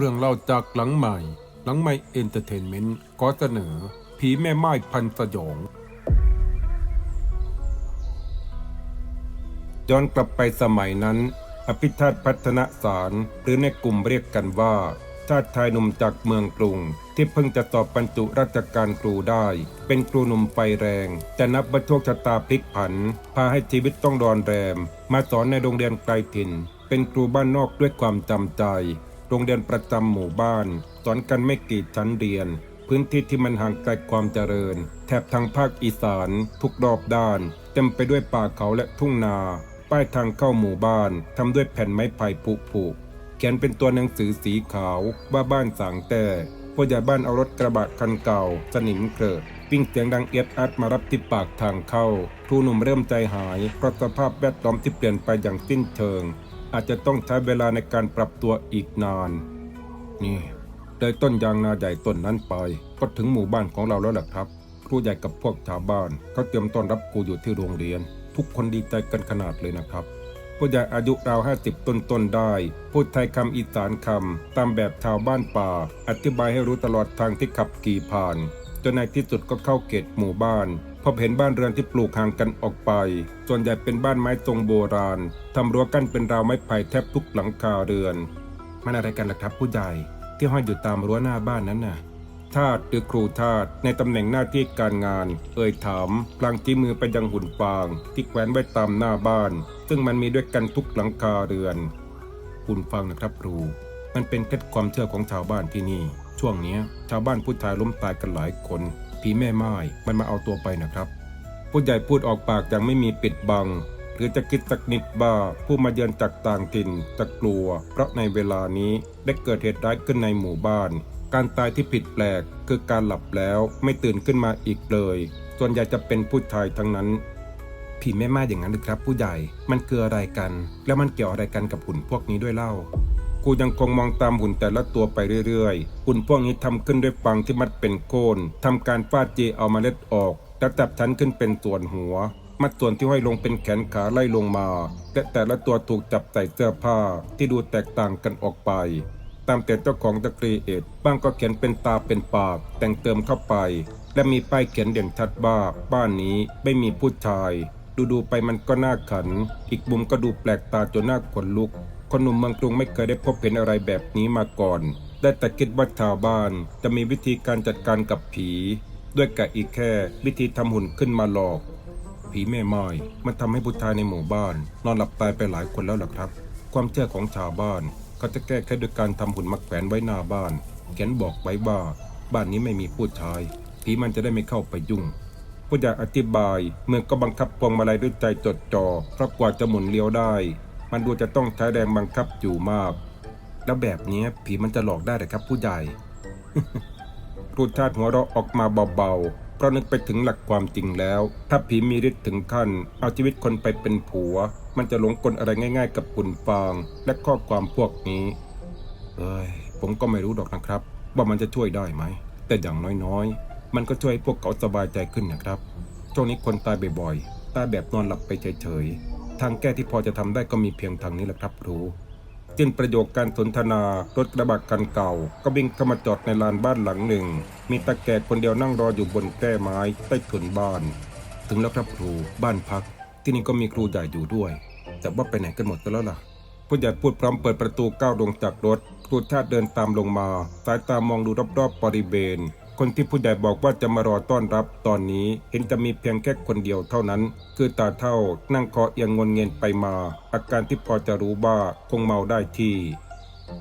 รื่องเล่าจากหลังใหม่ หลังใหม่เอนเตอร์เทนเมนต์ขอเสนอ ผีแม่ไม้พันสยองย้อนกลับไปสมัยนั้น อภิทัตพัฒนสารหรือในกลุ่มเรียกกันว่า ชาติชายหนุ่มจากเมืองกรุง ที่เพิ่งจะสอบบรรจุราชการครูได้ เป็นครูหนุ่มไฟแรง จะนับว่าโชคชะตาพลิกผัน พาให้ชีวิตต้องรอนแรม มาสอนในโรงเรียนไกลถิ่น เป็นครูบ้านนอกด้วยความจำใจ โรงเรียนประจำหมู่บ้าน สอนกันไม่กี่ชั้นเรียน พื้นที่ที่มันห่างไกลความเจริญ แถบทางภาคอีสาน ทุกรอบด้าน เต็มไปด้วยป่าเขาและทุ่งนา ป้ายทางเข้าหมู่บ้านทำด้วยแผ่นไม้ไผ่ผุผูกเขียนเป็นตัวหนังสือสีขาวว่าบ้านสางแต่ผู้ใหญ่บ้านเอารถกระบะคันเก่า สนิมเกลอะวิ่งเสียงดังเอียดอัดมารับที่ปากทางเข้าครูหนุ่มเริ่มใจหายเพราะสภาพแวดล้อมที่เปลี่ยนไปอย่างสิ้นเชิง อาจจะต้องใช้เวลาในการปรับตัวอีกนาน นี่เลยต้นยางนาใหญ่ต้นนั้นไป ก็ถึงหมู่บ้านของเราแล้วแหละครับ ครูใหญ่กับพวกชาวบ้านเขาเตรียมต้อนรับครูอยู่ที่โรงเรียน ทุกคนดีใจกันขนาดเลยนะครับผู้ใหญ่อายุราวห้าสิบต้นต้นได้ พูดไทยคำอีสานคำตามแบบชาวบ้านป่า อธิบายให้รู้ตลอดทางที่ขับขี่ผ่านจนในที่สุดก็เข้าเกตหมู่บ้าน พบเห็นบ้านเรือนที่ปลูกห่างกันออกไป ส่วนใหญ่เป็นบ้านไม้ทรงโบราณทำรั้วกั้นเป็นราวไม้ไผ่แทบทุกหลังคาเรือน มันอะไรกันล่ะครับผู้ใหญ่ที่ห้อยอยู่ตามรั้วหน้าบ้านนั้นน่ะทาสหรือครูทาสในตำแหน่งหน้าที่การงาน เอ่ยถามพลางจี้มือไปยังหุ่นฟาง ที่แขวนไว้ตามหน้าบ้าน ซึ่งมันมีด้วยกันทุกหลังคาเรือน หุ่นฟางนะครับครู มันเป็นเคล็ดความเชื่อของชาวบ้านที่นี่ ช่วงนี้ชาวบ้านผู้ชายล้มตายกันหลายคน ผีแม่ไม้มันมาเอาตัวไปนะครับ ผู้ใหญ่พูดออกปากอย่างไม่มีปิดบัง หรือจะคิดสักนิดบ้าผู้มาเยือนจากต่างถิ่นจะกลัว เพราะในเวลานี้ได้เกิดเหตุร้ายขึ้นในหมู่บ้าน การตายที่ผิดแปลกคือการหลับแล้วไม่ตื่นขึ้นมาอีกเลย ส่วนใหญ่จะเป็นผู้ชายทั้งนั้นผีแม่ไม้อย่างนั้นหรือครับ ผู้ใหญ่ มันคืออะไรกัน แล้วมันเกี่ยวอะไรกันกับหุ่นพวกนี้ด้วยเล่า กูยังคงมองตามหุ่นแต่ละตัวไปเรื่อยๆ หุ่นพวกนี้ทำขึ้นด้วยฟางที่มัดเป็นโคนทำการฟาดเจเอามาเล็ดออกแล้วจับชั้นขึ้นเป็นส่วนหัว มัดส่วนที่ห้อยลงเป็นแขนขาไล่ลงมาและแต่ละตัวถูกจับใส่เสื้อผ้าที่ดูแตกต่างกันออกไปตามแต่เจ้าของจะครีเอทบ้างก็เขียนเป็นตาเป็นปาก แต่งเติมเข้าไป และมีป้ายเขียนเด่นชัดว่าบ้านนี้ไม่มีผู้ชาย ดูดูๆไปมันก็น่าขัน อีกมุมก็ดูแปลกตาจนน่าขนลุก คนหนุ่มเมืองกรุงไม่เคยได้พบเห็นอะไรแบบนี้มาก่อน ได้แต่คิดว่าชาวบ้านจะมีวิธีการจัดการกับผี ด้วยกะอีกแค่วิธีทำหุ่นขึ้นมาหลอก ผีแม่ไม้มันทำให้ผู้ชายในหมู่บ้าน นอนหลับตายไปหลายคนแล้วล่ะครับ ความเชื่อของชาวบ้านเขาจะแก้แค่ด้วยการทำหุ่นมาแขวนไว้หน้าบ้าน เขียนบอกไว้ว่าบ้านนี้ไม่มีผู้ชาย ผีมันจะได้ไม่เข้าไปยุ่งผู้ใหญ่อธิบายเมื่อก็บังคับพวงมาลัยด้วยใจจดจ่อเพราะกว่าจะหมุนเลี้ยวได้ มันดูจะต้องใช้แรงบังคับอยู่มาก แล้วแบบนี้ผีมันจะหลอกได้หรือครับผู้ใหญ่รูชาติหัวเราะออกมาเบาๆ เพราะนึกไปถึงหลักความจริงแล้ว ถ้าผีมีฤทธิ์ถึงขั้น เอาชีวิตคนไปเป็นผัว มันจะหลงกลอะไรง่าย ๆ กับปุ่นฟางและข้อความพวกนี้ เอ้ย ผมก็ไม่รู้ดอกนะครับ ว่ามันจะช่วยได้ไหม แต่อย่างน้อยๆ มันก็ช่วยพวกเขาสบายใจขึ้นนะครับ ช่วงนี้คนตายบ่อยๆ ตายแบบนอนหลับไปเฉยๆ ทางแก้ที่พอจะทำได้ก็มีเพียงทางนี้แหละครับครูจิ้นประโยคการสนทนารถกระบะคันเก่า ก็วิ่งเข้ามาจอดในลานบ้านหลังหนึ่ง มีตาแก่คนเดียวนั่งรออยู่บนแก้ไม้ใต้ถุนบ้าน ถึงแล้วครับครูบ้านพัก ที่นี่ก็มีครูใหญ่อยู่ด้วยแต่ว่าไปไหนกันหมดแล้วล่ะผู้ใหญ่พูดพร้อมเปิดประตูก้าวลงจากรถครูชาติเดินตามลงมา สายตามองดูรอบๆบริเวณ คนที่ผู้ใหญ่บอกว่าจะมารอต้อนรับตอนนี้เห็นจะมีเพียงแค่คนเดียวเท่านั้น คือตาเท่านั่งคอเอียงงนเงียนไปมา อาการที่พอจะรู้ว่าคงเมาได้ที่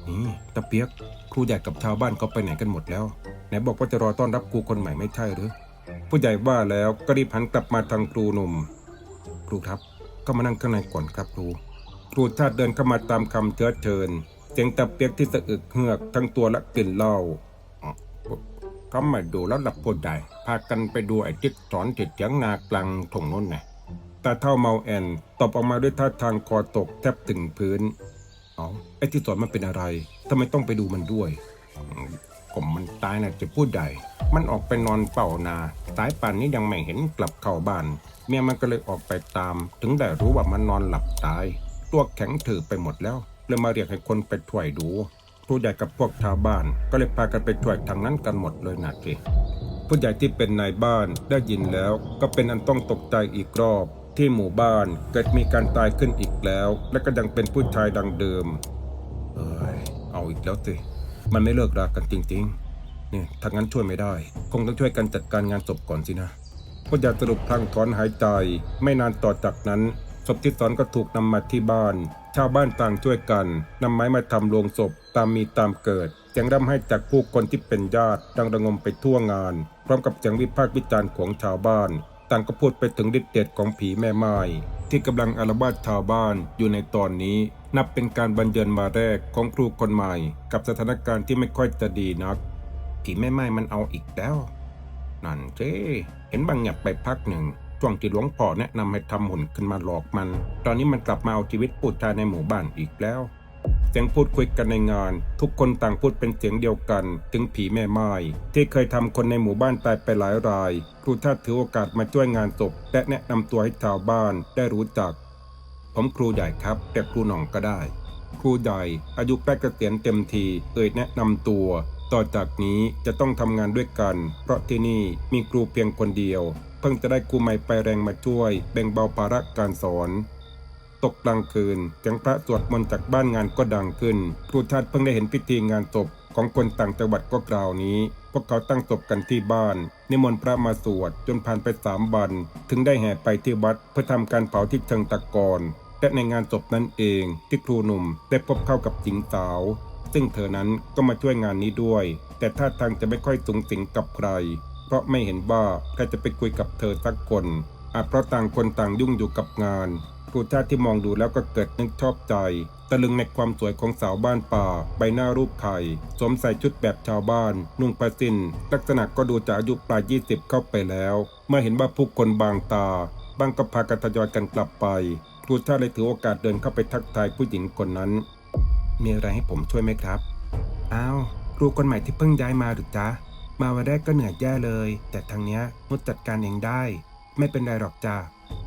นี่ตะเปียกครูใหญ่กับชาวบ้านเขาไปไหนกันหมดแล้วไหนบอกว่าจะรอต้อนรับครูคนใหม่ไม่ใช่หรือ ผู้ใหญ่ว่าแล้วก็รีบหันกลับมาทางครูหนุ่ม ครูครับก็มานั่งข้างในก่อนครับครู ครูชาติเดินเข้ามาตามคำเชื้อเชิญเสียงตะเปียกที่สะอึกเฮือกทั้งตัวและกลิ่นเหล้า อ๋อเขามาดูแล้วหลับผู้ใดพากันไปดูไอ้จิ๊กสอนติดเถียงนากลางถงน้นไงตาเท่าเมาแอนตอบออกมาด้วยท่าทางคอตกแทบถึงพื้นเอาไอ้ที่สอนมันเป็นอะไรทำไมต้องไปดูมันด้วยอืมผมมันตายนะจะพูดใด มันออกไปนอนเป่านา สายป่านนี้ยังไม่เห็นกลับเข้าบ้าน เมียมันก็เลยออกไปตาม ถึงได้รู้ว่ามันนอนหลับตาย ตัวแข็งถือไปหมดแล้วเลยมาเรียกให้คนไปช่วยดู ครูใหญ่กับพวกชาวบ้านก็เลยพากันไปช่วยทางนั้นกันหมดเลยนะสิผู้ใหญ่ที่เป็นนายบ้านได้ยินแล้ว ก็เป็นอันต้องตกใจอีกรอบ ที่หมู่บ้านเกิดมีการตายขึ้นอีกแล้ว และก็ยังเป็นผู้ชายดังเดิมเอ้ยเอาอีกแล้วสิมันไม่เลิกรากันจริงๆนี่ถ้างั้นช่วยไม่ได้ คงต้องช่วยกันจัดการงานศพก่อนสินะผู้ใหญ่สรุปพลางถอนหายใจ ไม่นานต่อจากนั้นศพที่สอนก็ถูกนำมาที่บ้าน ชาวบ้านต่างช่วยกันนำไม้มาทำโลงศพตามมีตามเกิดเสียงร่ำให้จากผู้คนที่เป็นญาติดังระงมไปทั่วงาน พร้อมกับเสียงวิพากษ์วิจารณ์ของชาวบ้าน ต่างก็พูดไปถึงฤทธิ์เดชของผีแม่ไม้ที่กำลังอาละวาดชาวบ้านอยู่ในตอนนี้ นับเป็นการบรรเยินมาแรกของครูคนใหม่ กับสถานการณ์ที่ไม่ค่อยจะดีนัก ผีแม่ไม้มันเอาอีกแล้ว นั่นเจ้เห็นบางเงียบไปพักหนึ่ง ช่วงที่หลวงพ่อแนะนำให้ทำหุ่นขึ้นมาหลอกมัน ตอนนี้มันกลับมาเอาชีวิตผู้ชายในหมู่บ้านอีกแล้ว เสียงพูดคุยกันในงาน ทุกคนต่างพูดเป็นเสียงเดียวกัน ถึงผีแม่ไม้ที่เคยทำคนในหมู่บ้านตายไปหลายรายครูชาถือโอกาสมาช่วยงานศพและแนะนำตัวให้ชาวบ้านได้รู้จัก ผมครูใหญ่ครับ แต่ครูหน่องก็ได้ ครูใหญ่อายุใกล้เกษียณเต็มทีเอ่ยแนะนำตัว ต่อจากนี้จะต้องทำงานด้วยกัน เพราะที่นี่มีครูเพียงคนเดียว เพิ่งจะได้ครูใหม่ไปแรงมาช่วย แบ่งเบาภาระการสอน ตกกลางคืนเสียงพระสวดมนต์จากบ้านงานก็ดังขึ้น ครูชาติเพิ่งได้เห็นพิธีงานศพของคนต่างจังหวัดก็กล่าวนี้ พวกเขาตั้งศพกันที่บ้าน นิมนต์พระมาสวดจนผ่านไปสามวัน ถึงได้แห่ไปที่วัดเพื่อทำการเผาที่เชิงตะกอนและในงานศพนั้นเองที่ครูหนุ่มได้พบเข้ากับหญิงสาว ซึ่งเธอนั้นก็มาช่วยงานนี้ด้วย แต่ท่าทางจะไม่ค่อยสูงสิงกับใคร เพราะไม่เห็นว่าใครจะไปคุยกับเธอสักคนอาจเพราะต่างคนต่างยุ่งอยู่กับงานครูชาติที่มองดูแล้วก็เกิดนึกชอบใจ ตะลึงในความสวยของสาวบ้านป่า ใบหน้ารูปไข่สวมใส่ชุดแบบชาวบ้าน นุ่งผ้าสิ้น ลักษณะก็ดูจะอายุปลายยี่สิบเข้าไปแล้ว เมื่อเห็นว่าผู้คนบางตา บางก็พากันทยอยกันกลับไปครูชาติเลยถือโอกาสเดินเข้าไปทักทายผู้หญิงคนนั้น มีอะไรให้ผมช่วยไหมครับ อ้าวครูคนใหม่ที่เพิ่งย้ายมาหรือจ๊ะ มาวันแรกก็เหนื่อยแย่เลย แต่ทางเนี้ยนุชจัดการเองได้ ไม่เป็นไรหรอกจ้า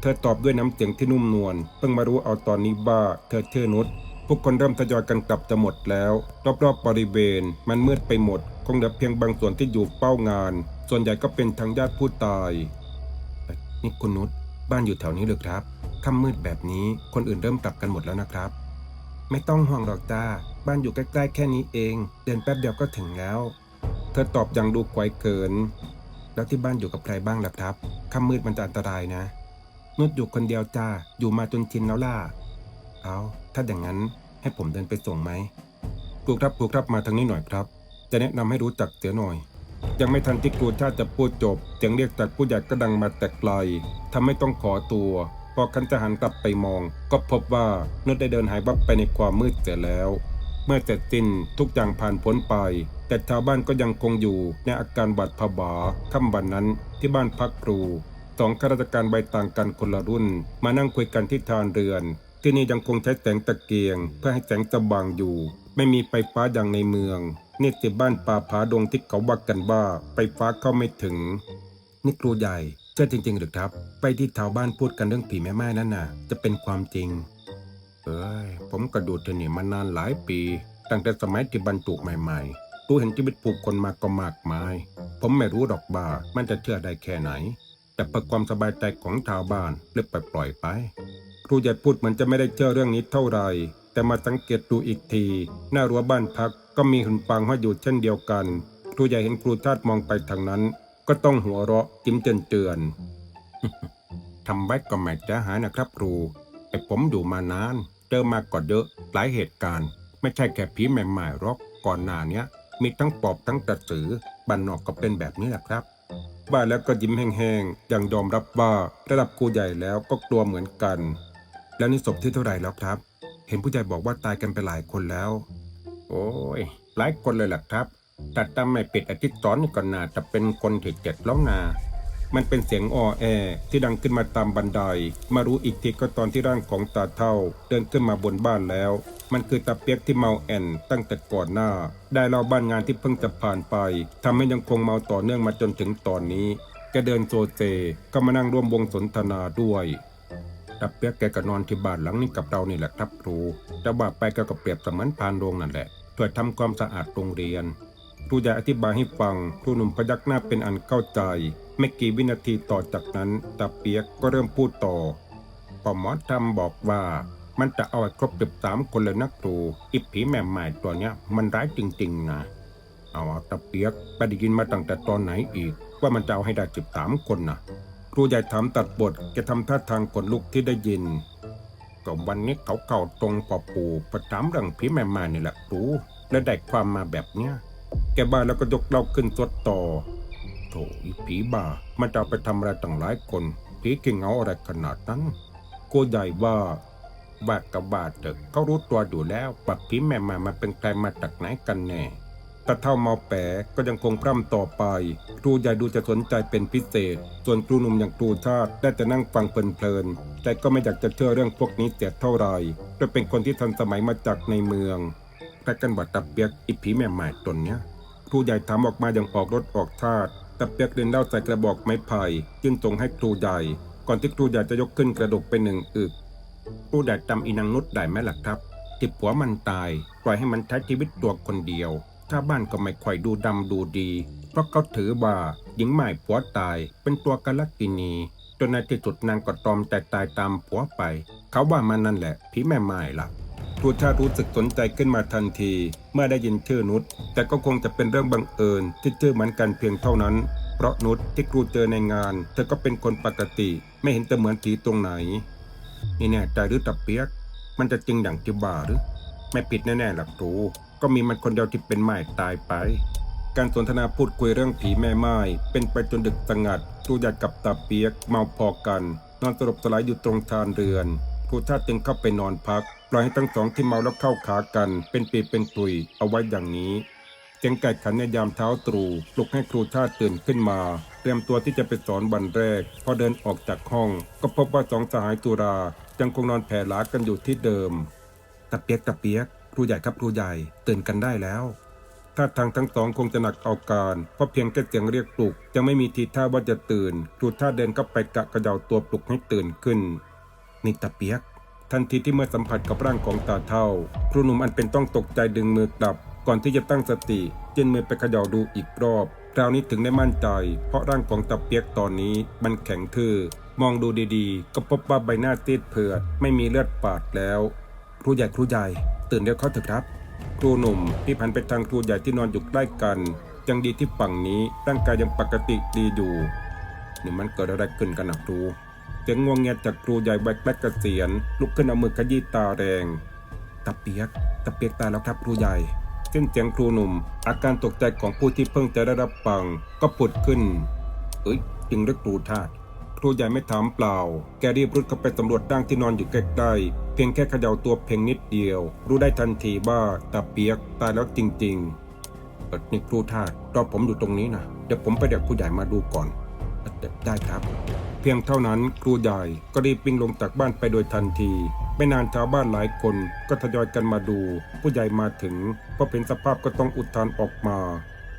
เธอตอบด้วยน้ำเสียงที่นุ่มนวล เพิ่งมารู้เอาตอนนี้ว่าเธอชื่อนุชพวกคนเริ่มทยอยกันกลับจะหมดแล้ว รอบๆบริเวณ มันมืดไปหมด คงเหลือเพียงบางส่วนที่อยู่เป้างาน ส่วนใหญ่ก็เป็นทางญาติผู้ตาย นี่คุณนุชบ้านอยู่แถวนี้หรือครับค่ำมืดแบบนี้คนอื่นเริ่มกลับกันหมดแล้วนะครับ ไม่ต้องห่วงหรอกจ้าบ้านอยู่ใกล้ๆแค่นี้เอง เดินแป๊บเดียวก็ถึงแล้ว เธอตอบอย่างดูไกวเกิน แล้วที่บ้านอยู่กับใครบ้างล่ะครับค่ำมืดมันจะอันตรายนะนุชอยู่คนเดียวจ้า อยู่มาจนชินแล้วล่ะ เอาถ้าอย่างนั้นให้ผมเดินไปส่งไหมครูครับครูครับมาทางนี้หน่อยครับ จะแนะนำให้รู้จักเสียหน่อย ยังไม่ทันที่ครูชาติจะพูดจบเสียงเรียกจากผู้ใหญ่ก็ดังมาแต่ไกลทำให้ต้องขอตัว พอคันจะหันกลับไปมอง ก็พบว่านุชได้เดินหายวับไปในความมืดเสียแล้ว เมื่อเสร็จสิ้นทุกอย่างผ่านพ้นไป แต่ชาวบ้านก็ยังคงอยู่ในอาการบาดผวาค่ำวันนั้นที่บ้านพักครูสองข้าราชการใบต่างกันคนละรุ่น มานั่งคุยกันที่ทานเรือน ที่นี่ยังคงใช้แสงตะเกียง เพื่อให้แสงสว่างอยู่ ไม่มีไฟฟ้าอย่างในเมืองนี่สิบ้านป่าผาดงที่เขาว่ากันว่าไฟฟ้าเข้าไม่ถึงนี่ครูใหญ่ เชื่อจริงๆหรือครับ ไปที่ชาวบ้านพูดกันเรื่องผีแม่ไม้นั่นน่ะ จะเป็นความจริง เอ้ย ผมกระดูดที่นี่มานานหลายปี ตั้งแต่สมัยที่บรรจุใหม่ๆรู้เห็นชีวิตผู้คนมาก็มากมาย ผมไม่รู้ดอกบ่ามันจะเชื่อได้แค่ไหน แต่เพื่อความสบายใจของชาวบ้านเลยปล่อยปล่อยไป ครูใหญ่พูดเหมือนจะไม่ได้เชื่อเรื่องนี้เท่าไหร่แต่มาสังเกตดูอีกที หน้ารั้วบ้านพักก็มีหุ่นปางห้อยอยู่เช่นเดียวกัน ครูใหญ่เห็นครูชาติมองไปทางนั้น ก็ต้องหัวเราะจิ้มเตือนเตือนทำไว้ก็ไม่จะหายนะครับครูไอ้ผมอยู่มานาน เจอมาก็เยอะหลายเหตุการณ์ ไม่ใช่แค่ผีใหม่ๆหรอกก่อนหน้าเนี้ย มีทั้งปอบทั้งกระสือบ้านนอกก็เป็นแบบนี้แหละครับบ้าแล้วก็ยิ้มแห้งๆยังยอมรับว่าระดับครูใหญ่แล้วก็กลัวเหมือนกัน แล้วนี่ศพที่เท่าไหร่แล้วครับ เห็นผู้ใหญ่บอกว่าตายกันไปหลายคนแล้ว โอ้ยหลายคนเลยล่ะครับ แต่ตามไม่ปิดอาทิตย์ซ้อนก็น่าจะเป็นคนที่เจ็ดแล้วนา มันเป็นเสียงออแอ ที่ดังขึ้นมาตามบันได มารู้อีกทีก็ตอนที่ร่างของตาเท่า เดินขึ้นมาบนบ้านแล้ว มันคือตาเปียกที่เมาแอนตั้งแต่ก่อนหน้า ได้เล่าบ้านงานที่เพิ่งจะผ่านไปทำให้ยังคงเมาต่อเนื่องมาจนถึงตอนนี้ แกเดินโซเซก็มานั่งร่วมวงสนทนาด้วยตาเปียกแกก็นอนที่บ้านหลังนี้กับเรานี่แหละครับครูแต่ว่าไปก็กับเปรียบเสมือนพานโรงนั่นแหละพื่อทำความสะอาดโรงเรียน ครูใหญ่อธิบายให้ฟังครูหนุ่มพยักหน้าเป็นอันเข้าใจ ไม่กี่วินาทีต่อจากนั้นตาเปียกก็เริ่มพูดต่อปอมอทำบอกว่า มันจะเอาให้ครบสิบสามคนเลยนะครูอีผีแม่ใหม่ตัวเนี้ยมันร้ายจริง ๆ นะ เอาตาเปียกไปได้ยินมาตั้งแต่ตอนไหนอีก ว่ามันจะเอาให้ได้สิบสามคนนะครูใหญ่ถามตัดบทแกทำท่าทางขนลุกที่ได้ยินก็วันนี้เขาเก่าตรงปอปูประถามเรื่องผีแม่ไมานี่แหละครูและได้ความมาแบบเนี้ย แกบ้าแล้วก็ยกเราขึ้นสดต่อ โถอีผีบ้า มันจะไปทำอะไรตั้งหลายคน ผีเก่งเอาอะไรขนาดนั้นกูใหญ่ว่าบาดกับบาดเถอะเขารู้ตัวอยู่แล้วปักผีแม่มามาเป็นใครมาจากไหนกันแน่ตาเท่าเมาแปะก็ยังคงพร่ำต่อไป ครูใหญ่ดูจะสนใจเป็นพิเศษ ส่วนครูหนุ่มอย่างครูชาติได้แต่นั่งฟังเพลินๆ แต่ก็ไม่อยากจะเชื่อเรื่องพวกนี้เสียเท่าไหร่โดยเป็นคนที่ทันสมัยมาจากในเมืองแต่กันบัดตะเปียกอีผีแม่ใหม่ตนเนี้ย ครูใหญ่ถามออกมาอย่างออกรถออกชาติตะเปียกเดินเล่าใส่กระบอกไม้ไผ่ยื่นส่งให้ครูใหญ่ ก่อนที่ครูใหญ่จะยกขึ้นกระดกไปหนึ่งอึกครูใหญ่จำอีนางนุชได้ไหมล่ะครับที่ผัวมันตาย ปล่อยให้มันใช้ชีวิตตัวคนเดียวชาวบ้านก็ไม่ค่อยดูดำดูดี เพราะเขาถือว่าหญิงใหม่ผัวตายเป็นตัวกาลกินีจนในที่สุดนางก็ตอมแต่ตายตามผัวไป เขาว่ามันนั่นแหละผีแม่ไม้ล่ะ ครูชาติรู้สึกสนใจขึ้นมาทันที เมื่อได้ยินชื่อนุชแต่ก็คงจะเป็นเรื่องบังเอิญที่ชื่อเหมือนกันเพียงเท่านั้น เพราะนุชที่ครูเจอในงาน เธอก็เป็นคนปกติ ไม่เห็นจะเหมือนผีตรงไหน นี่แน่ใจหรือตะเปียก มันจะจริงอย่างที่บ่าหรือ ไม่ผิดแน่ๆหลักครูก็มีมันคนเดียวที่เป็นไม้ตายไปการสนทนาพูดคุยเรื่องผีแม่ไม้เป็นไปจนดึกสงัดครูหยัดกับตาเปียกเมาพอกัน นอนสลบสลายอยู่ตรงชานเรือนครูชาติจึงเข้าไปนอนพัก ปล่อยให้ทั้งสองที่เมาแล้วเข้าขากัน เป็นปีเป็นตุยเอาไว้อย่างนี้เสียงไก่ขันในยามเช้าตรู่ปลุกให้ครูชาติตื่นขึ้นมา เตรียมตัวที่จะไปสอนวันแรก พอเดินออกจากห้อง ก็พบว่าสองสหายตุรายังคงนอนแผ่หลากันอยู่ที่เดิมตะเปียกตะเปียกครูใหญ่ครับครูใหญ่ตื่นกันได้แล้วท่าทางทั้งสองคงจะหนักเอาการ เพราะเพียงแค่เสียงเรียกปลุก ยังไม่มีทีท่าว่าจะตื่น ครูท่าเดินก็ไปกะกระเดาตัวปลุกให้ตื่นขึ้นนี่ตะเปียก ทันทีที่เมื่อสัมผัสกับร่างของตาเท่า ครูหนุ่มอันเป็นต้องตกใจดึงมือกลับ ก่อนที่จะตั้งสติยื่นมือไปเขย่าดูอีกรอบ คราวนี้ถึงได้มั่นใจ เพราะร่างของตาเปียกตอนนี้มันแข็งทื่อมองดูดีๆ ก็พบว่าใบหน้าซีดเผือดไม่มีเลือดปาดแล้ว ครูใหญ่ครูใหญ่ ตื่นเดี๋ยวเขาเถอะครับครูหนุ่มที่ผันไปทางครูใหญ่ที่นอนอยู่ใกล้กันยังดีที่ฝั่งนี้ร่างกายยังปกติดีอยู่นี่มันเกิดอะไรขึ้นกันหนะครู เสียงงวงเงียจากครูใหญ่ใบแกลกเกษียณลุกขึ้นเอามือขยี้ตาแรงตะเปียกตะเปียกตายแล้วครับครูใหญ่สิ้นเสียงครูหนุ่ม อาการตกใจของผู้ที่เพิ่งจะได้รับฟังก็ผุดขึ้น เอ้ยจริงหรือครูทาสครูใหญ่ไม่ถามเปล่า แกรีบรุดเข้าไปสำรวจร่างที่นอนอยู่ใกล้ๆเพียงแค่เขย่าตัวเพียงนิดเดียว รู้ได้ทันทีว่าตาเปียกตายแล้วจริงๆเออนี่ครูทาสรอผมอยู่ตรงนี้นะเดี๋ยวผมไปเรียกผู้ใหญ่มาดูก่อนได้ครับ เพียงเท่านั้นครูใหญ่ก็รีบวิ่งลงจากบ้านไปโดยทันที ไม่นานชาวบ้านหลายคนก็ทยอยกันมาดู ผู้ใหญ่มาถึงพอเป็นสภาพก็ต้องอุทานออกมา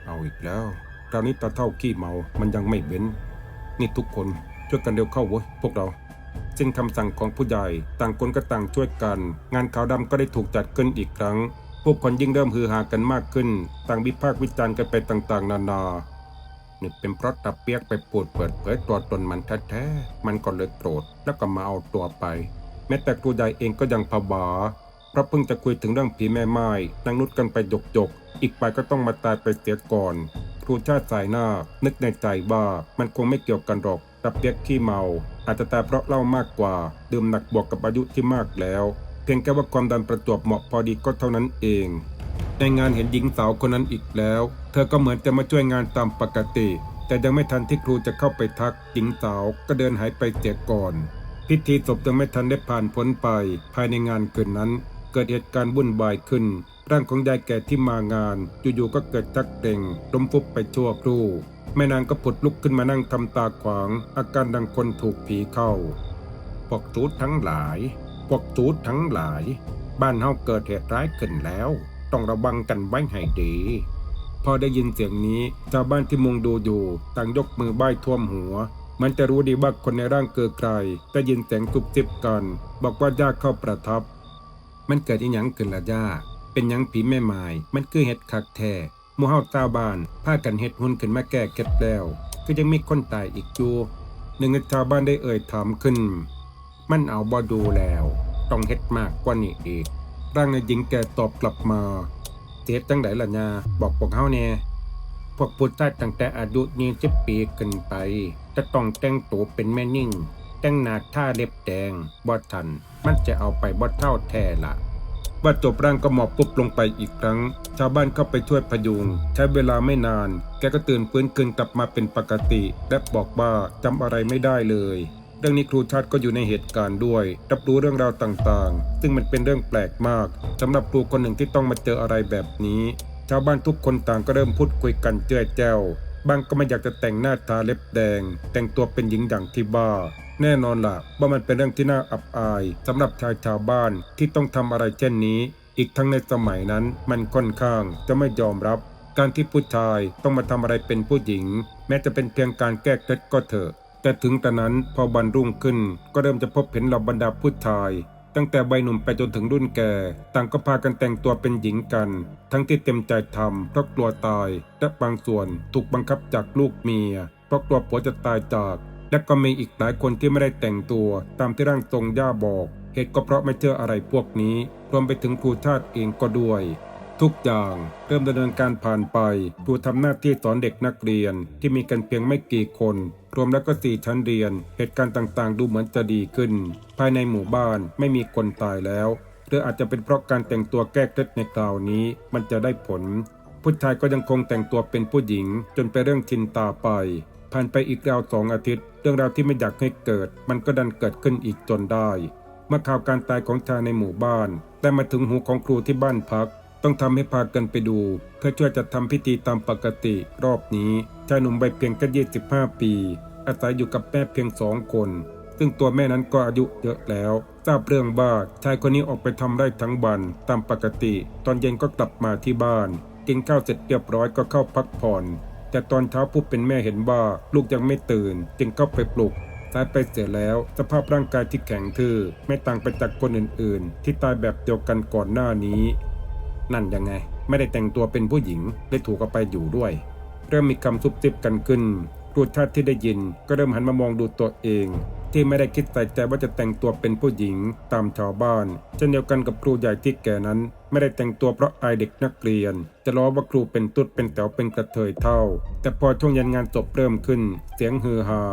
เอาอีกแล้วคราวนี้ตาเท่าขี้เมา มันยังไม่เว้น นี่ทุกคนช่วยกันเร็วเข้าเว้ยพวกเราสิ้นคำสั่งของผู้ใหญ่ต่างคนก็ต่างช่วยกัน งานขาวดำก็ได้ถูกจัดขึ้นอีกครั้ง ผู้คนยิ่งเริ่มฮือฮากันมากขึ้น ต่างวิพากษ์วิจารณ์กันไปต่างๆ นานา นี่เป็นเพราะตาเปียกไปปูดเปิดเผยตัวตนมันแท้ๆ มันก็เลยโกรธแล้วก็มาเอาตัวไป แม้แต่ครูใหญ่เองก็ยังผวาเพราะเพิ่งจะคุยถึงเรื่องผีแม่ไม้นางนุชกันไปหยกๆ อีกไปก็ต้องมาตายไปเสียก่อน ครูชาติสายหน้า นึกในใจว่ามันคงไม่เกี่ยวกันหรอกตาเปียกขี้เมา อาจจะตายเพราะเหล้ามากกว่า ดื่มหนักบวกกับอายุที่มากแล้ว เพียงแค่ว่าความดันประจวบเหมาะพอดีก็เท่านั้นเอง ในงานเห็นหญิงสาวคนนั้นอีกแล้ว เธอก็เหมือนจะมาช่วยงานตามปกติ แต่ยังไม่ทันที่ครูจะเข้าไปทัก หญิงสาวก็เดินหายไปเสียก่อน พิธีศพยังไม่ทันได้ผ่านพ้นไป ภายในงานคืนนั้น เกิดเหตุการณ์วุ่นวายขึ้น ร่างของยายแก่ที่มางานอยู่ๆก็เกิดชักเต่งล้มฟุบไปชั่วครู่แม่นางก็ผุดลุกขึ้นมานั่งทำตาขวาง อาการดังคนถูกผีเข้าพวกจูดทั้งหลายพวกจูดทั้งหลาย บ้านเฮาเกิดเหตุร้ายขึ้นแล้ว ต้องระวังกันไว้ให้ดีพอได้ยินเสียงนี้ชาวบ้านที่มุงดูอยู่ต่างยกมือไหว้ท่วมหัว มันจะรู้ดีว่าคนในร่างเกิดใครได้ยินเสียงตุบจิบกัน บอกว่าย่าเข้าประทับ มันเกิดอีหยังขึ้นละย่าเป็นหยังผีแม่ไม้มันคือเห็ดคักแท้มูเฮาชาวบ้านพากันเฮ็ดหุ่นขึ้นมาแก้เก็ดแล้วก็ยังมีคนตายอีกอยู่หนึ่งในชาวบ้านได้เอ่ยถามขึ้น มันเอาบ่ดูแล้ว ต้องเฮ็ดมากกว่านี้อีก ร่างในหญิงแก่ตอบกลับมาเจ็ดจังไดล่ะญาบอกพวกเฮาแน่พวกผู้ชายตั้งแต่อายุ20ปีขึ้นไป จะต้องแต่งตัวเป็นแม่นิ่ง แต่งหน้าท่าเล็บแดงบ่ทัน มันจะเอาไปบ่เท่าแท้ละว่าจบร่างก็หมอบปุ๊บลงไปอีกครั้ง ชาวบ้านเข้าไปช่วยพยุง ใช้เวลาไม่นาน แกก็ตื่นฟื้นคืนกลับมาเป็นปกติ และบอกว่าจำอะไรไม่ได้เลย เรื่องนี้ครูชาติก็อยู่ในเหตุการณ์ด้วย รับรู้เรื่องราวต่างๆ ซึ่งมันเป็นเรื่องแปลกมากสำหรับครูคนหนึ่งที่ต้องมาเจออะไรแบบนี้ ชาวบ้านทุกคนต่างก็เริ่มพูดคุยกันเจ้ยแจ้วบางก็ไม่อยากจะแต่งหน้าตาเล็บแดง แต่งตัวเป็นหญิงอย่างที่บ้า แน่นอนล่ะว่ามันเป็นเรื่องที่น่าอับอายสำหรับชายชาวบ้านที่ต้องทำอะไรเช่นนี้ อีกทั้งในสมัยนั้นมันค่อนข้างจะไม่ยอมรับ การที่ผู้ชายต้องมาทำอะไรเป็นผู้หญิง แม้จะเป็นเพียงการแก้เคล็ดก็เถอะ แต่ถึงแต่นั้นพอบันรุ่งขึ้นก็เริ่มจะพบเห็นเหล่าบรรดาผู้ชาย ตั้งแต่ใบหนุ่มไปจนถึงรุ่นแก่ ต่างก็พากันแต่งตัวเป็นหญิงกัน ทั้งที่เต็มใจทำเพราะกลัวตาย และบางส่วนถูกบังคับจากลูกเมีย เพราะกลัวผัวจะตายจาก และก็มีอีกหลายคนที่ไม่ได้แต่งตัวตามที่ร่างทรงย่าบอกเหตุก็เพราะไม่เชื่ออะไรพวกนี้ รวมไปถึงครูชาติเองก็ด้วย ทุกอย่างเริ่มดำเนินการผ่านไป ครูทำหน้าที่สอนเด็กนักเรียนที่มีกันเพียงไม่กี่คน รวมแล้วก็สี่ชั้นเรียน เหตุการณ์ต่างๆ ดูเหมือนจะดีขึ้น ภายในหมู่บ้านไม่มีคนตายแล้ว หรืออาจจะเป็นเพราะการแต่งตัวแก้เคล็ดในคราวนี้มันจะได้ผล ผู้ชายก็ยังคงแต่งตัวเป็นผู้หญิง จนเป็นเรื่องชินตาไป ผ่านไปอีกราวสองอาทิตย์ เรื่องราวที่ไม่อยากให้เกิด มันก็ดันเกิดขึ้นอีกจนได้ เมื่อข่าวการตายของชายในหมู่บ้าน ได้มาถึงหูของครูที่บ้านพัก ต้องทำให้พากันไปดู เพื่อช่วยจัดทำพิธีตามปกติ รอบนี้ชายหนุ่มใบเพียงแค่25ปี อาศัยอยู่กับแม่เพียงสองคน ซึ่งตัวแม่นั้นก็อายุเยอะแล้ว ทราบเรื่องว่าชายคนนี้ออกไปทำไร่ทั้งวันตามปกติ ตอนเย็นก็กลับมาที่บ้าน กินข้าวเสร็จเรียบร้อยก็เข้าพักผ่อน แต่ตอนเช้าผู้เป็นแม่เห็นว่าลูกยังไม่ตื่น จึงเข้าไปปลุกสายไปเสียแล้วสภาพร่างกายที่แข็งทื่อไม่ต่างไปจากคนอื่น ๆ ที่ตายแบบเดียวกันก่อนหน้านี้ นั่นยังไง ไม่ได้แต่งตัวเป็นผู้หญิงได้ถูกเอาไปอยู่ด้วย เริ่มมีคำซุบซิบกันขึ้นครูชาติที่ได้ยินก็เริ่มหันมามองดูตัวเอง ที่ไม่ได้คิดใส่ใจว่าจะแต่งตัวเป็นผู้หญิงตามชาวบ้านเช่นเดียวกันกับครูใหญ่ที่แก่นั้น ไม่ได้แต่งตัวเพราะอายเด็กนักเรียน จะล้อว่าครูเป็นตุ๊ดเป็นแถวเป็นกระเทยเท่า แต่พอช่วงย็นงานจบเริ่มขึ้น เสียงฮือฮา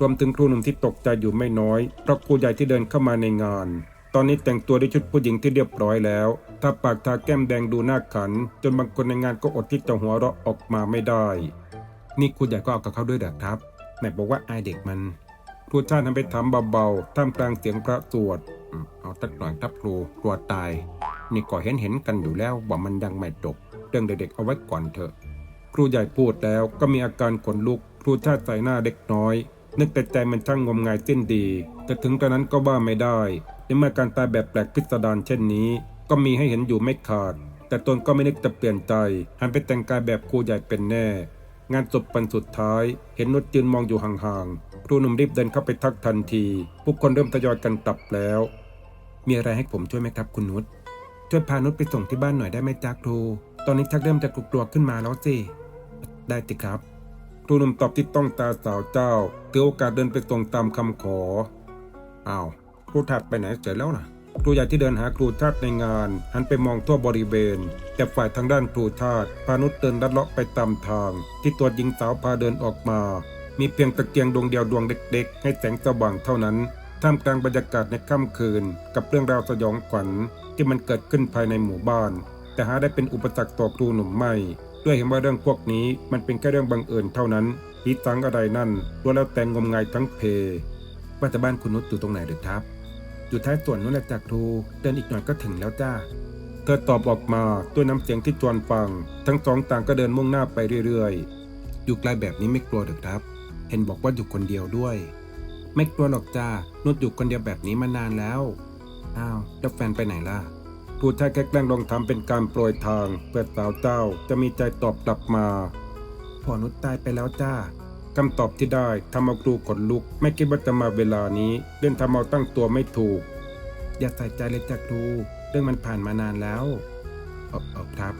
รวมถึงครูหนุ่มที่ตกใจอยู่ไม่น้อยเพราะครูใหญ่ที่เดินเข้ามาในงาน ตอนนี้แต่งตัวด้วยชุดผู้หญิงที่เรียบร้อยแล้วทาปากทาแก้มแดงดูน่าขัน จนบางคนในงานก็อดที่จะหัวเราะออกมาไม่ได้ นี่ครูใหญ่ก็เอากับเขาด้วยเหรอครับแม่บอกว่าอายเด็กมันครูชาติทำไปถามเบาๆ ท่ามกลางเสียงพระสวดเอาตักหน่อยทับครูกลัวตาย นี่ก็เห็นเห็นกันอยู่แล้วว่ามันยังไม่จบเรื่องเด็กๆเอาไว้ก่อนเถอะ ครูใหญ่พูดแล้วก็มีอาการขนลุก ครูชาติใส่หน้าเด็กน้อย นึกแต่ใจมันช่างงมงายสิ้นดี แต่ถึงตอนนั้นก็ว่าไม่ได้ ในเมื่อการตายแบบแปลกพิสดารเช่นนี้ ก็มีให้เห็นอยู่ไม่ขาด แต่ตนก็ไม่นึกจะเปลี่ยนใจ หันไปแต่งกายแบบครูใหญ่เป็นแน่ งานจบปันสุดท้าย เห็นนุชยืนมองอยู่ห่างๆครูหนุ่มรีบเดินเข้าไปทักทันที ผู้คนเริ่มทยอยกันกลับแล้ว มีอะไรให้ผมช่วยไหมครับคุณนุชช่วยพานุชไปส่งที่บ้านหน่อยได้ไหมจ๊ะครู ตอนนี้ชักเริ่มจะกลัวๆขึ้นมาแล้วสิได้ติครับครูหนุ่มตอบที่ต้องตาสาวเจ้าถือโอกาสเดินไปส่งตามคำขออ้าว ครูทัดไปไหนเสร็จแล้วนะครูใหญ่ที่เดินหาครูชาติในงานหันไปมองทั่วบริเวณ แต่ฝ่ายทางด้านครูชาติพานุชเดินลัดเลาะไปตามทาง ที่ตัวหญิงสาวพาเดินออกมา มีเพียงตะเกียงดวงเดียวดวงเล็กๆ ให้แสงสว่างเท่านั้น ท่ามกลางบรรยากาศในค่ำคืน กับเรื่องราวสยองขวัญที่มันเกิดขึ้นภายในหมู่บ้าน แต่หาได้เป็นอุปสรรคต่อครูหนุ่มไม่ ด้วยเห็นว่าเรื่องพวกนี้มันเป็นแค่เรื่องบังเอิญเท่านั้นผีสังอะไรนั่นล้วนแล้วแต่งงมงายทั้งเพว่าแต่บ้านคุณนุชอยู่ตรงไหนหรือครับ อยู่ท้ายสวนนู้นแหละจากครู เดินอีกหน่อยก็ถึงแล้วจ้า เธอตอบออกมาด้วยน้ำเสียงที่จวนฟัง ทั้งสองต่างก็เดินมุ่งหน้าไปเรื่อยๆ อยู่ไกลแบบนี้ไม่กลัวหรือครับ เห็นบอกว่าอยู่คนเดียวด้วย ไม่กลัวหรอกจ้านุชอยู่คนเดียวแบบนี้มานานแล้ว อ้าวแล้วแฟนไปไหนล่ะผู้ชายแกล้งลองทำเป็นการโปรยทางเพื่อสาวเจ้าจะมีใจตอบกลับมาพ่อนุชตายไปแล้วจ้า คำตอบที่ได้ทำเอาครูขนลุก ไม่คิดว่าจะมาเวลานี้เล่นทำเอาตั้งตัวไม่ถูก อย่าใส่ใจเลยจ้าครู เรื่องมันผ่านมานานแล้วเออเออครับ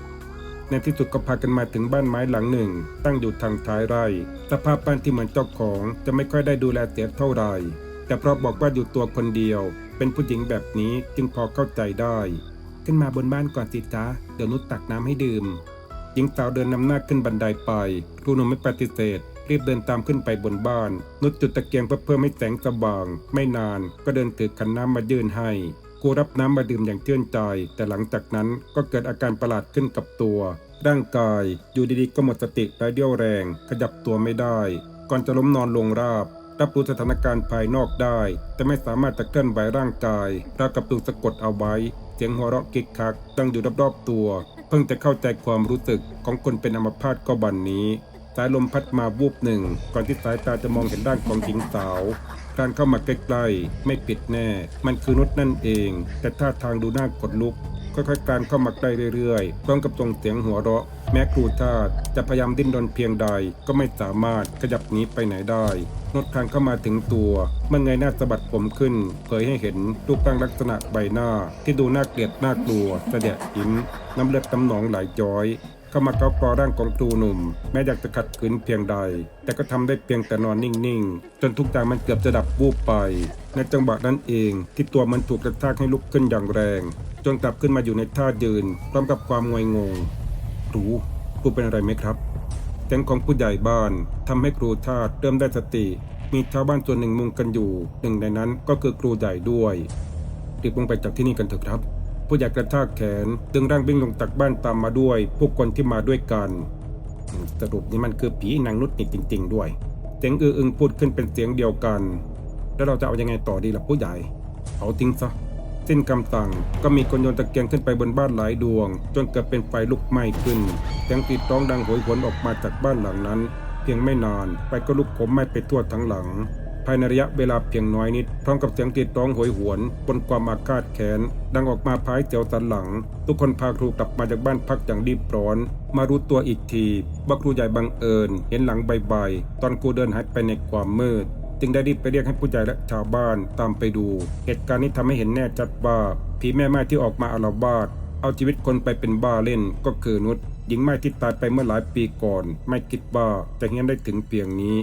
ในที่สุดก็พากันมาถึงบ้านไม้หลังหนึ่ง ตั้งอยู่ทางท้ายไร่สภาพบ้านที่เหมือนเจ้าของจะไม่ค่อยได้ดูแลเสียเท่าไหร่ แต่เพราะบอกว่าอยู่ตัวคนเดียว เป็นผู้หญิงแบบนี้จึงพอเข้าใจได้ ขึ้นมาบนบ้านก่อนสิจ๊ะเดี๋ยวนุชตักน้ำให้ดื่มหญิงสาวเดินนำหน้าขึ้นบันไดไปครูหนุ่มไม่ปฏิเสธ รีบเดินตามขึ้นไปบนบ้าน นุชจุดตะเกียงเพื่อเพิ่มให้แสงสว่าง ไม่นานก็เดินถือขันน้ำมายื่นให้ครูรับน้ำมาดื่มอย่างเชื่นใจ แต่หลังจากนั้นก็เกิดอาการประหลาดขึ้นกับตัว ร่างกายอยู่ดีๆก็หมดสติไร้เรี่ยวแรง ขยับตัวไม่ได้ ก่อนจะล้มนอนลงราบรับรู้สถานการณ์ภายนอกได้ แต่ไม่สามารถจะเคลื่อนไหวร่างกายราวกับถูกสะกดเอาไว้ เสียงหัวเราะกิกคักดังอยู่รอบๆตัว เพิ่งจะเข้าใจความรู้สึกของคนเป็นอัมพาตก็บันนี้ สายลมพัดมาวูบหนึ่ง ก่อนที่สายตาจะมองเห็นร่างของหญิงสาว การเข้ามาใกล้ๆ ไม่ผิดแน่ มันคือนุชนั่นเอง แต่ท่าทางดูน่ากดลุก ค่อยๆการเข้ามาใกล้เรื่อยๆ พร้อมกับส่งเสียงหัวเราะ แม้ครูชาตจะพยายามดิ้นรนเพียงใด ก็ไม่สามารถขยับหนีไปไหนได้นดทางเข้ามาถึงตัวเมื่อเงหน้าสะบัดผมขึ้น เผยให้เห็นรูปร่างลักษณะใบหน้า ที่ดูน่าเกลียดน่ากลัวเสดะยิ้มน้ำเลือดตำหนองไหลย้อย เข้ามาเกาคอร่างของครูหนุ่ม แม้อยากจะขัดขืนเพียงใด แต่ก็ทำได้เพียงแต่นอนนิ่งๆ จนทุกอย่างมันเกือบจะดับวูบไป ในจังหวะนั้นเองที่ตัวมันถูกกระชากให้ลุกขึ้นอย่างแรง จนกลับขึ้นมาอยู่ในท่ายืน พร้อมกับความงวยงงครูครูเป็นอะไรไหมครับเสียงของผู้ใหญ่บ้านทำให้ครูชาติเริ่มได้สติ มีชาวบ้านส่วนหนึ่งมุงกันอยู่ หนึ่งในนั้นก็คือครูใหญ่ด้วยรีบลงไปจากที่นี่กันเถอะครับ ผู้ใหญ่กระชากแขน ดึงร่างวิ่งลงจากบ้านตามมาด้วย ผู้คนที่มาด้วยกัน สรุปนี่มันคือผีนางนุชนี่จริง ๆ ด้วยเสียงอืออึงพูดขึ้นเป็นเสียงเดียวกัน แล้วเราจะเอายังไงต่อดีล่ะผู้ใหญ่เผาทิ้งซะสิ้นคำสั่งก็มีคนโยนตะเกียงขึ้นไปบนบ้านหลายดวง จนเกิดเป็นไฟลุกไหม้ขึ้นเสียงตีร้องดังโหยหวนออกมาจากบ้านหลังนั้น เพียงไม่นานไฟก็ลุกโหมไหม้ไปทั่วทั้งหลัง ภายในระยะเวลาเพียงน้อยนิด พร้อมกับเสียงตีร้องโหยหวนบนความอาฆาตแค้นดังออกมาภายเจียวสันหลัง ทุกคนพาครูกลับมาจากบ้านพักอย่างรีบร้อน มารู้ตัวอีกทีว่าครูใหญ่บังเอิญ เห็นหลังใบๆตอนครูเดินหายไปในความมืด จึงได้รีบไปเรียกให้ผู้ใหญ่และชาวบ้านตามไปดู เหตุการณ์นี้ทำให้เห็นแน่ชัดว่าผีแม่ไม้ที่ออกมาอาละวาดเอาชีวิตคนไปเป็นบ้าเล่นก็คือนุชหญิงไม้ที่ตายไปเมื่อหลายปีก่อน ไม่คิดว่าจะเฮี้ยนได้ถึงเพียงนี้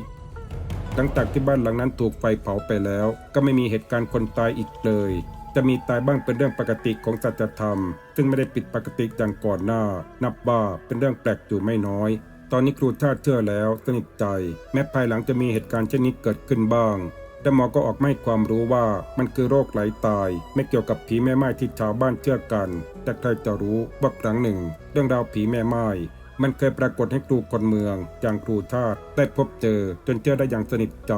หลังจากที่บ้านหลังนั้นถูกไฟเผาไปแล้ว ก็ไม่มีเหตุการณ์คนตายอีกเลย จะมีตายบ้างเป็นเรื่องปกติของสัจธรรม ซึ่งไม่ได้ปิดปกติอย่างก่อนหน้า นับว่าเป็นเรื่องแปลกอยู่ไม่น้อยตอนนี้ครูชาติเชื่อแล้วสนิทใจ แม้ภายหลังจะมีเหตุการณ์เช่นนี้เกิดขึ้นบ้างแต่หมอก็ออกไม่ความรู้ว่ามันคือโรคไหลตาย ไม่เกี่ยวกับผีแม่ไม้ที่ชาวบ้านเชื่อกัน แต่ใครจะรู้ว่าครั้งหนึ่ง เรื่องราวผีแม่ไม้ มันเคยปรากฏให้ครูคนเมืองอย่างครูชาติได้พบเจอจนเชื่อได้อย่างสนิทใจ